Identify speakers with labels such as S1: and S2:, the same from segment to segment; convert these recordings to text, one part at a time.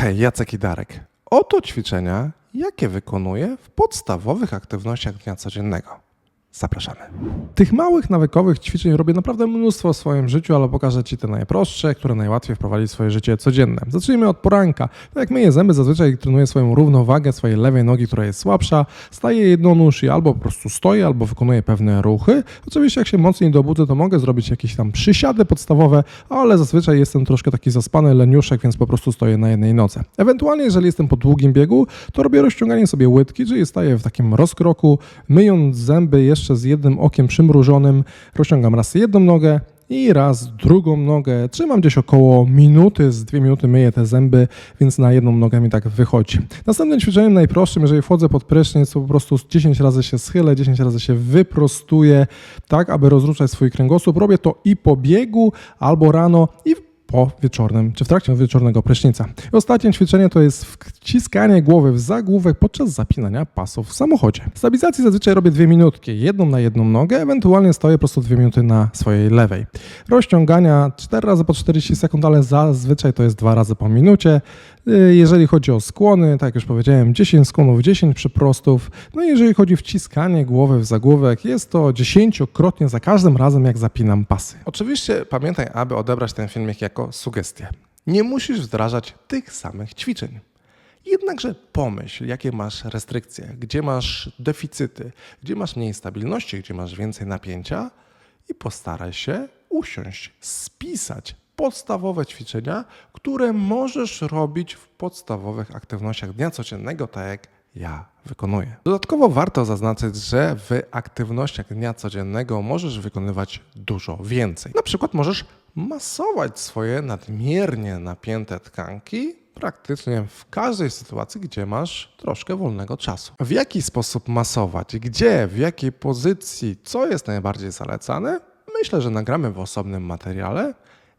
S1: Hej, Jacek i Darek. Oto ćwiczenia, jakie wykonuję w podstawowych aktywnościach dnia codziennego. Zapraszamy. Tych małych, nawykowych ćwiczeń robię naprawdę mnóstwo w swoim życiu, ale pokażę Ci te najprostsze, które najłatwiej wprowadzić w swoje życie codzienne. Zacznijmy od poranka. Tak jak myję zęby, zazwyczaj trenuję swoją równowagę swojej lewej nogi, która jest słabsza. Staję jednonóż i albo po prostu stoję, albo wykonuję pewne ruchy. Oczywiście jak się mocniej dobudzę, to mogę zrobić jakieś tam przysiady podstawowe, ale zazwyczaj jestem troszkę taki zaspany leniuszek, więc po prostu stoję na jednej nodze. Ewentualnie, jeżeli jestem po długim biegu, to robię rozciąganie sobie łydki, czyli staję w takim rozkroku, myjąc zęby jeszcze z jednym okiem przymrużonym, rozciągam raz jedną nogę i raz drugą nogę. Trzymam gdzieś około minuty, z dwie minuty myję te zęby, więc na jedną nogę mi tak wychodzi. Następnym ćwiczeniem najprostszym, jeżeli wchodzę pod prysznic, to po prostu 10 razy się schylę, 10 razy się wyprostuję, tak aby rozruszać swój kręgosłup. Robię to i po biegu, albo rano i po wieczornym, czy w trakcie wieczornego prysznica. I ostatnie ćwiczenie to jest wciskanie głowy w zagłówek podczas zapinania pasów w samochodzie. Stabilizacji zazwyczaj robię dwie minutki, jedną na jedną nogę, ewentualnie stoję po prostu dwie minuty na swojej lewej. Rozciągania 4 razy po 40 sekund, ale zazwyczaj to jest dwa razy po minucie. Y, Jeżeli chodzi o skłony, tak jak już powiedziałem, 10 skłonów, 10 przyprostów. No i jeżeli chodzi o wciskanie głowy w zagłówek, jest to dziesięciokrotnie za każdym razem, jak zapinam pasy. Oczywiście pamiętaj, aby odebrać ten filmik jako sugestię. Nie musisz wdrażać tych samych ćwiczeń. Jednakże pomyśl, jakie masz restrykcje, gdzie masz deficyty, gdzie masz mniej stabilności, gdzie masz więcej napięcia i postaraj się usiąść, spisać podstawowe ćwiczenia, które możesz robić w podstawowych aktywnościach dnia codziennego, tak jak ja wykonuję. Dodatkowo warto zaznaczyć, że w aktywnościach dnia codziennego możesz wykonywać dużo więcej. Na przykład możesz masować swoje nadmiernie napięte tkanki praktycznie w każdej sytuacji, gdzie masz troszkę wolnego czasu. W jaki sposób masować, gdzie, w jakiej pozycji, co jest najbardziej zalecane, myślę, że nagramy w osobnym materiale.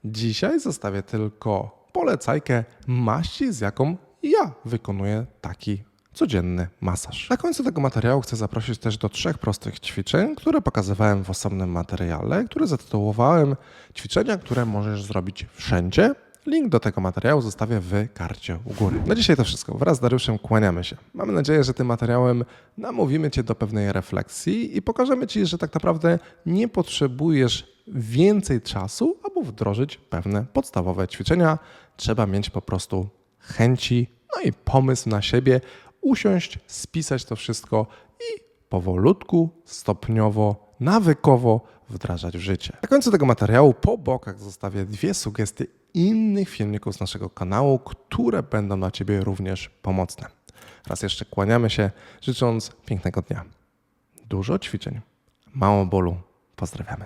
S1: Dzisiaj zostawię tylko polecajkę maści, z jaką ja wykonuję taki codzienny masaż. Na końcu tego materiału chcę zaprosić też do trzech prostych ćwiczeń, które pokazywałem w osobnym materiale, które zatytułowałem ćwiczenia, które możesz zrobić wszędzie. Link do tego materiału zostawię w karcie u góry. Na dzisiaj to wszystko. Wraz z Dariuszem kłaniamy się. Mamy nadzieję, że tym materiałem namówimy Cię do pewnej refleksji i pokażemy Ci, że tak naprawdę nie potrzebujesz więcej czasu, aby wdrożyć pewne podstawowe ćwiczenia. Trzeba mieć po prostu chęci, no i pomysł na siebie, usiąść, spisać to wszystko i powolutku, stopniowo, nawykowo wdrażać w życie. Na końcu tego materiału po bokach zostawię dwie sugestie innych filmików z naszego kanału, które będą dla Ciebie również pomocne. Raz jeszcze kłaniamy się, życząc pięknego dnia. Dużo ćwiczeń, mało bólu. Pozdrawiamy.